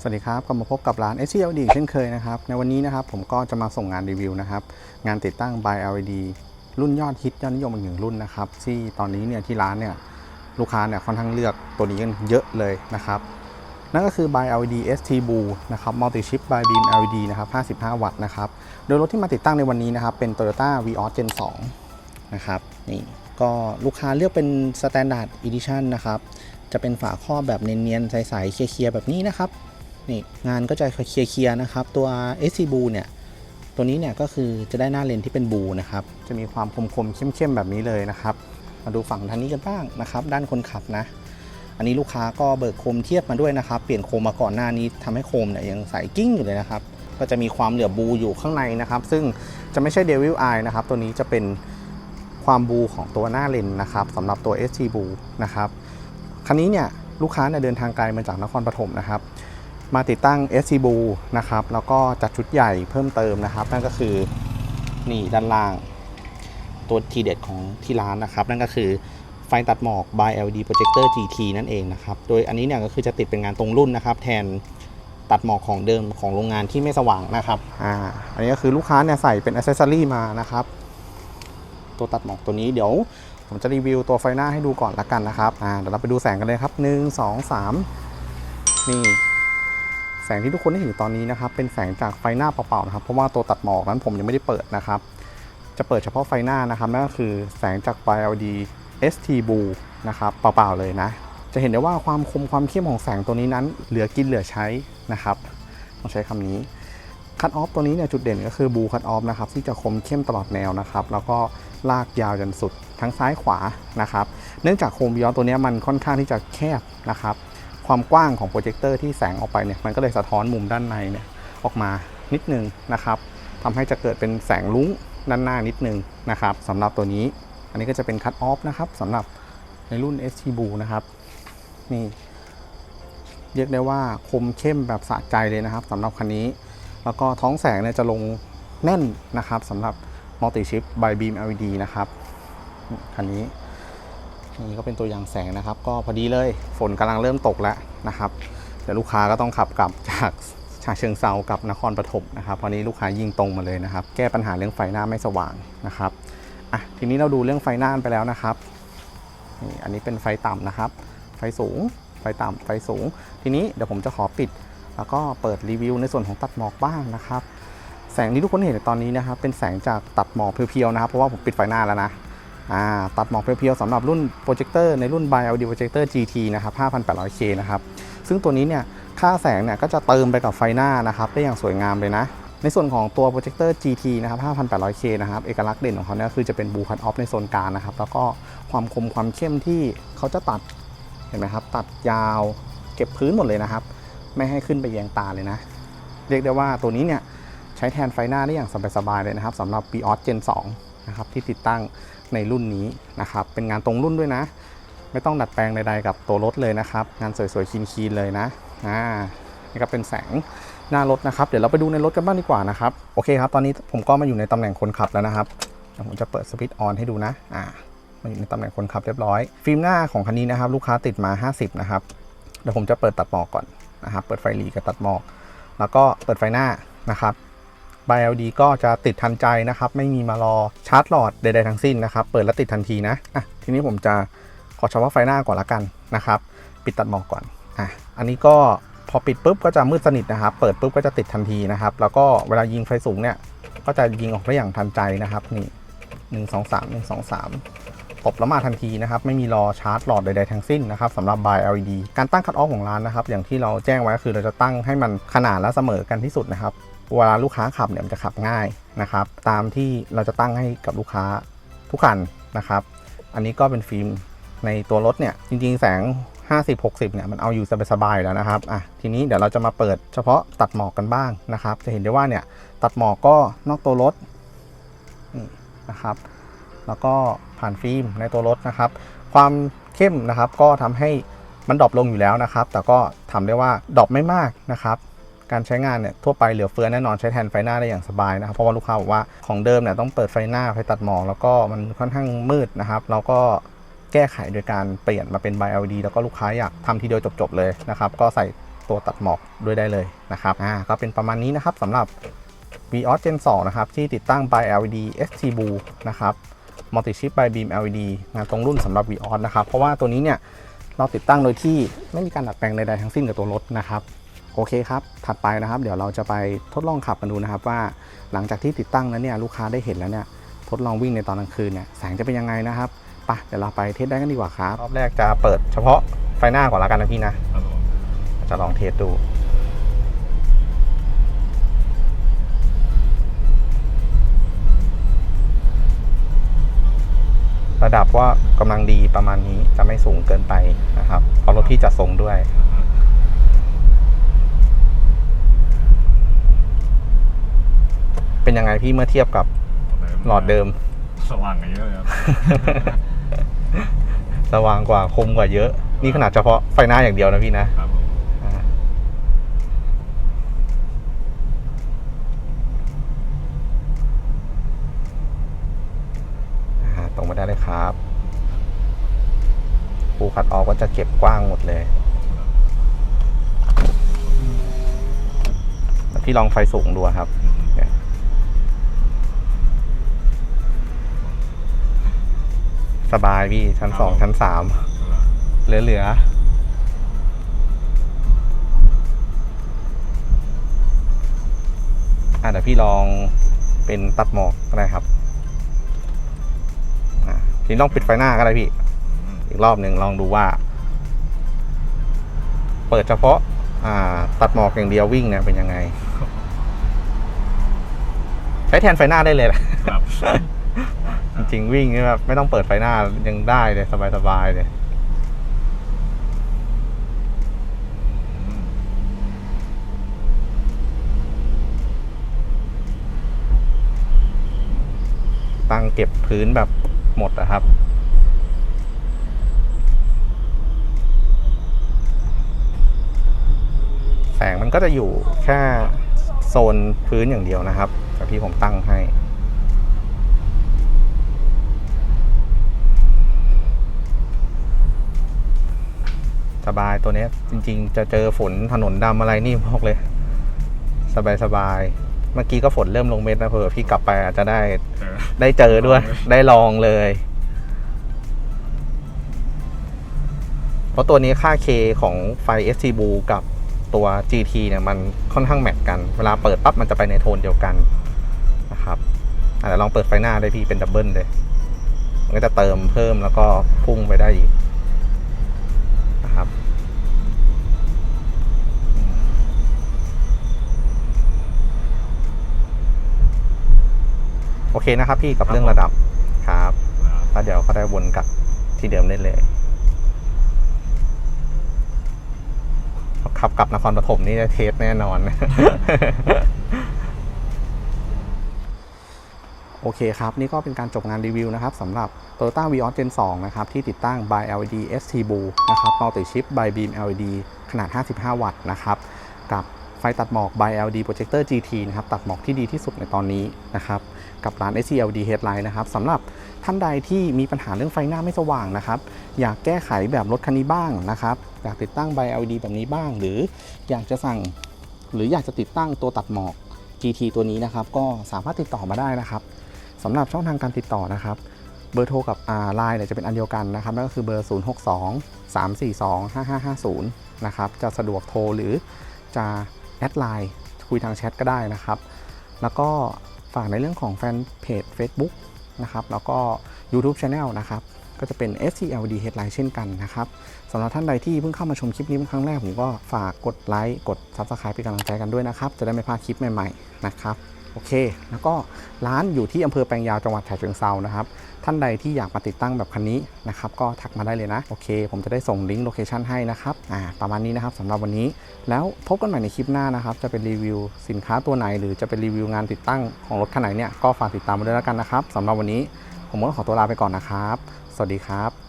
สวัสดีครับกลับมาพบกับร้าน s c l d เช่นเคยนะครับ ในวันนี้นะครับผมก็จะมาส่งงานรีวิวนะครับ งานติดตั้ง by LED รุ่นยอดฮิตยอดนิยมอีกหนึ่งรุ่นนะครับ ที่ตอนนี้เนี่ยที่ร้านเนี่ยลูกค้าเนี่ยค่อนข้างเลือกตัวนี้กันเยอะเลยนะครับ นั่นก็คือ by LED ST Blue นะครับ Multi Chip by Beam LED นะครับ 55 วัตต์นะครับ โดยรถที่มาติดตั้งในวันนี้นะครับ เป็น Toyota Vios Gen 2 นะครับ นี่ก็ลูกค้าเลือกเป็น Standard Edition นะครับ จะเป็นฝาครอบแบบเนียนๆ ใสๆ เคลียร์ๆ แบบนี้นะครับ นี่งานก็จะเคลียร์ๆนะครับ ตัว SC b l u เนี่ยตัวนี้เนี่ยก็คือจะได้หน้าเลนที่เป็นบูนะครับ จะมีความคมๆเข้มๆแบบนี้เลยนะครับ มาดูฝั่งทางนี้กันบ้างนะครับ ด้านคนขับนะ อันนี้ลูกค้าก็เบิกโคมเทียบมาด้วยนะครับ เปลี่ยนโคมมาก่อนหน้านี้ทำให้โคมเนี่ยยังใสกิ้งอยู่เลยนะครับ ก็จะมีความเหลือบูอยู่ข้างในนะครับ ซึ่งจะไม่ใช่เดวิลไอนะครับ ตัวนี้จะเป็นความบูของตัวหน้าเลนนะครับสำหรับตัว ST b l u นะครับ คันนี้เนี่ยลูกค้าเนี่ยเดินทางไกลมาจากนครปฐมนะครับ มาติดตั้ง SCBU นะครับ แล้วก็จัดชุดใหญ่เพิ่มเติมนะครับ นั่นก็คือนี่ด้านล่าง ตัวทีเด็ดของที่ร้านนะครับ นั่นก็คือไฟตัดหมอก by LED projector GT นั่นเองนะครับ โดยอันนี้เนี่ยก็คือจะติดเป็นงานตรงรุ่นนะครับ แทนตัดหมอกของเดิมของโรงงานที่ไม่สว่างนะครับอ่าอันนี้ก็คือลูกค้าเนี่ยใส่เป็นอ c เซ s ซอรี่มานะครับ ตัวตัดหมอกตัวนี้เดี๋ยวผมจะรีวิวตัวไฟหน้าให้ดูก่อนละกันนะครับอ่าเดี๋ยวเราไปดูแสงกันเลยครับ 1 2 3นี่ แสงที่ทุกคนได้เห็นอยู่ตอนนี้นะครับ เป็นแสงจากไฟหน้าเปล่าๆนะครับ เพราะว่าตัวตัดหมอกนั้นผมยังไม่ได้เปิดนะครับ จะเปิดเฉพาะไฟหน้านะครับ นั่นก็คือแสงจาก BYLD ST Blue นะครับ เปล่าๆเลยนะ จะเห็นได้ว่าความคมความเข้มของแสงตัวนี้นั้น เหลือกินเหลือใช้นะครับ ต้องใช้คำนี้คัตออฟตัวนี้เนี่ยจุดเด่นก็คือบูคัตออฟนะครับที่จะคมเข้มตลอดแนวนะครับ แล้วก็ลากยาวจนสุดทั้งซ้ายขวานะครับ เนื่องจากโคมบิอนตัวนี้มันค่อนข้างที่จะแคบนะครับ ความกว้างของโปรเจคเตอร์ที่แสงออกไปเนี่ยมันก็เลยสะท้อนมุมด้านในเนี่ยออกมานิดนึงนะครับทำให้จะเกิดเป็นแสงลุ้งด้านหน้านิดนึงนะครับสำหรับตัวนี้ อันนี้ก็จะเป็นคัตออฟนะครับสำหรับในรุ่น ST b l u นะครับนี่เรียกได้ว่าคมเข้มแบบสะใจเลยนะครับสำหรับคันนี้ แล้วก็ท้องแสงเนี่ยจะลงแน่นนะครับสำหรับ Multi Chip by Beam LED นะครับคันนี้ นี่ก็เป็นตัวอย่างแสงนะครับ ก็พอดีเลยฝนกำลังเริ่มตกแล้วนะครับเดี๋ยวลูกค้าก็ต้องขับกลับจากชาเชิงเซากับนครปฐมนะครับเพราะนี้ลูกค้ายิงตรงมาเลยนะครับ แก้ปัญหาเรื่องไฟหน้าไม่สว่างนะครับอะทีนี้เราดูเรื่องไฟหน้าไปแล้วนะครับนี่อันนี้เป็นไฟต่ำนะครับ ไฟสูง ไฟต่ำไฟสูง ทีนี้เดี๋ยวผมจะขอปิด แล้วก็เปิดรีวิวในส่วนของตัดหมอกบ้างนะครับ แสงที่ทุกคนเห็นตอนนี้นะครับ เป็นแสงจากตัดหมอกเพียวๆนะครับ เพราะว่าผมปิดไฟหน้าแล้วนะ ตัดหมอกเพียวๆสำหรับรุ่นโปรเจคเตอร์ในรุ่น by LD projector GT นะครับ 5,800K นะครับ ซึ่งตัวนี้เนี่ยค่าแสงเนี่ยก็จะเติมไปกับไฟหน้านะครับได้อย่างสวยงามเลยนะ ในส่วนของตัวโปรเจคเตอร์ GT นะครับ 5,800K นะครับ เอกลักษณ์เด่นของเขาเนี่ยคือจะเป็นบูคัตออฟในโซนกลางนะครับ แล้วก็ความคมความเข้มที่เขาจะตัด เห็นไหมครับ ตัดยาวเก็บพื้นหมดเลยนะครับ ไม่ให้ขึ้นไปแยงตาเลยนะ เรียกได้ว่าตัวนี้เนี่ยใช้แทนไฟหน้าได้อย่างสบายๆเลยนะครับสำหรับ b o s Gen 2นะครับที่ติดตั้ง ในรุ่นนี้นะครับ เป็นงานตรงรุ่นด้วยนะ ไม่ต้องดัดแปลงใดๆกับตัวรถเลยนะครับ งานสวยๆคีนๆเลยนะอ่านี่ก็เป็นแสงหน้ารถนะครับ เดี๋ยวเราไปดูในรถกันบ้างดีกว่านะครับ โอเคครับ ตอนนี้ผมก็มาอยู่ในตำแหน่งคนขับแล้วนะครับเดี๋ยวผมจะเปิดสวิตช์ออนให้ดูนะ อ่า มาอยู่ในตำแหน่งคนขับเรียบร้อย ฟิล์มหน้าของคันนี้นะครับ ลูกค้าติดมา 50 นะครับ เดี๋ยวผมจะเปิดตัดหมอกก่อนนะครับ เปิดไฟหลีกับตัดหมอก แล้วก็เปิดไฟหน้านะครับ by LD ก็จะติดทันใจนะครับ ไม่มีมารอชาร์จหลอดใดๆทั้งสิ้นนะครับ เปิดแล้วติดทันทีนะอะทีนี้ผมจะขอเฉพาะไฟหน้าก่อนละกันนะครับ ปิดตัดหมอกก่อนอะอันนี้ก็พอปิดปุ๊บก็จะมืดสนิทนะครับ เปิดปุ๊บก็จะติดทันทีนะครับ แล้วก็เวลายิงไฟสูงเนี่ย ก็จะยิงออกได้อย่างทันใจนะครับ นี่หนึ่งสองสามหนึ่งสองสามตบแล้วมาทันทีนะครับ ไม่มีรอชาร์จหลอดใดๆทั้งสิ้นนะครับสำหรับ by LED การตั้งคัตออฟของร้านนะครับ อย่างที่เราแจ้งไว้ก็คือเราจะตั้งให้มันขนาดและเสมอกันที่สุดนะครับ เวลาลูกค้าขับเนี่ยมันจะขับง่ายนะครับ ตามที่เราจะตั้งให้กับลูกค้าทุกคันนะครับ อันนี้ก็เป็นฟิล์มในตัวรถเนี่ยจริง ๆ แสง 50-60 เนี่ยมันเอาอยู่สบายๆแล้วนะครับอะทีนี้เดี๋ยวเราจะมาเปิดเฉพาะตัดหมอกกันบ้างนะครับ จะเห็นได้ว่าเนี่ยตัดหมอกก็นอกตัวรถนี่นะครับ แล้วก็ผ่านฟิล์มในตัวรถนะครับ ความเข้มนะครับก็ทำให้มันดรอปลงอยู่แล้วนะครับ แต่ก็ทำได้ว่าดรอปไม่มากนะครับ การใช้งานเนี่ยทั่วไปเหลือเฟือแน่นอนใช้แทนไฟหน้าได้อย่างสบายนะครับเพราะว่าลูกค้าบอกว่าของเดิมเนี่ยต้องเปิดไฟหน้าไฟตัดหมอกแล้วก็มันค่อนข้างมืดนะครับเราก็แก้ไขโดยการเปลี่ยนมาเป็น by LED แล้วก็ลูกค้าอยากทำทีเดียวจบ ๆ เลยนะครับก็ใส่ตัวตัดหมอกด้วยได้เลยนะครับอ่าก็เป็นประมาณนี้นะครับสำหรับ v o s Gen 2 นะครับ ที่ติดตั้ง by LED ST Blue นะครับ Multi Chip by Beam LED งานตรงรุ่นสำหรับ v o s นะครับ เพราะว่าตัวนี้เนี่ย เราติดตั้งโดยที่ไม่มีการดัดแปลงใดๆทั้งสิ้นกับตัวรถนะครับ โอเคครับ ถัดไปนะครับ เดี๋ยวเราจะไปทดลองขับกันดูนะครับ ว่าหลังจากที่ติดตั้งแล้วเนี่ยลูกค้าได้เห็นแล้วเนี่ยทดลองวิ่งในตอนกลางคืนเนี่ยแสงจะเป็นยังไงนะครับไปเดี๋ยวเราไปเทสได้กันดีกว่าครับรอบแรกจะเปิดเฉพาะไฟหน้าก่อนละกันนะพี่นะจะลองเทสดูระดับว่ากำลังดีประมาณนี้จะไม่สูงเกินไปนะครับเพราะรถที่จะทรงด้วย เป็น ยังไงพี่เมื่อเทียบกับหลอดเดิม สว่างกันเยอะเลยครับ สว่างกว่าคมกว่าเยอะ นี่ขนาดเฉพาะไฟหน้าอย่างเดียวนะพี่นะครับผมอ่าอ่าตรงมาได้เลยครับปูขัดออกก็จะเก็บกว้างหมดเลยแล้วพี่ลองไฟสูงดูครับ สบายพี่ ชั้นสองชั้นสามเหลือเหลืออะเดี๋ยวพี่ลองเป็นตัดหมอกก็ได้ครับอะพี่ลองปิดไฟหน้าก็ได้พี่ อีกรอบหนึ่งลองดูว่า เปิดเฉพาะอ่าตัดหมอกอย่างเดียววิ่งเนี่ยเป็นยังไง ใช้แทนไฟหน้าได้เลยแหละครับ จริงๆวิ่งนี่แบบไม่ต้องเปิดไฟหน้ายังได้เลยสบายๆเลย ตั้งเก็บพื้นแบบหมดนะครับแสงมันก็จะอยู่แค่โซนพื้นอย่างเดียวนะครับแต่ที่ผมตั้งให้ สบายตัวเนี้ยจริง ๆ จะเจอฝนถนนดำอะไรนี่บอกเลย สบายสบายๆเมื่อกี้ก็ฝนเริ่มลงเม็ดนะเผื่อพี่กลับไปอาจจะได้เจอได้เจอด้วย ได้ลองเลย เพราะตัวนี้ค่า K ของไฟ ST b l u กับตัว GT เนี่ยมันค่อนข้างแมทกัน เวลาเปิดปั๊บมันจะไปในโทนเดียวกันนะครับอาจจะลองเปิดไฟหน้าได้พี่เป็นดับเบิลเลย มันก็จะเติมเพิ่มแล้วก็พุ่งไปได้อีก เคนะครับพี่กับเรื่องระดับครับแล้วเดี๋ยวก็ได้วนกลับที่เดิมได้เลยขับกลับนครปฐมนี่ได้เทสแน่นอน โอเคครับ นี่ก็เป็นการจบงานรีวิวนะครับสำหรับ Toyota Vios Gen 2 นะครับ ที่ติดตั้ง by LED ST Blue นะครับ Multi Chip by Beam LED ขนาด 55 วัตต์นะครับ กับไฟตัดหมอก by LED Projector GT นะครับ ตัดหมอกที่ดีที่สุดในตอนนี้นะครับ กับร้าน SCLD Headline นะครับสำหรับท่านใดที่มีปัญหาเรื่องไฟหน้าไม่สว่างนะครับ อยากแก้ไขแบบรถคันนี้บ้างนะครับ อยากติดตั้ง by LED แบบนี้บ้าง หรืออยากจะสั่ง หรืออยากจะติดตั้งตัวตัดหมอก GT ตัวนี้นะครับ ก็สามารถติดต่อมาได้นะครับสำหรับช่องทางการติดต่อนะครับ เบอร์โทรกับไลน์เนี่ยจะเป็นอันเดียวกันนะครับนั่นก็คือเบอร์ 062 342 5550 นะครับ จะสะดวกโทรหรือจะแอดไลน์คุยทางแชทก็ได้นะครับ แล้วก็ ฝากในเรื่องของแฟนเพจ Facebook นะครับแล้วก็ YouTube Channel นะครับก็จะเป็น SCLD Headline เช่นกันนะครับสำหรับท่านใดที่เพิ่งเข้ามาชมคลิปนี้เป็นครั้งแรกผมก็ฝากกดไลค์กด Subscribe เป็นกำลังใจกันด้วยนะครับ จะได้ไม่พลาดคลิปใหม่ๆนะครับ อเค แล้วก็ร้านอยู่ที่อำเภอแปลงยาวจังหวัดฉะเชิงเซานะครับ ท่านใดที่อยากมาติดตั้งแบบคันนี้นะครับ ก็ทักมาได้เลยนะ โอเค ผมจะได้ส่งลิงก์โลเคชันให้นะครับ อ่า ประมาณนี้นะครับสำหรับวันนี้ แล้วพบกันใหม่ในคลิปหน้านะครับ จะเป็นรีวิวสินค้าตัวไหน หรือจะเป็นรีวิวงานติดตั้งของรถคันไหนเนี่ย ก็ฝากติดตามมาด้วยแล้วกันนะครับสำหรับวันนี้ ผมก็ขอตัวลาไปก่อนนะครับ สวัสดีครับ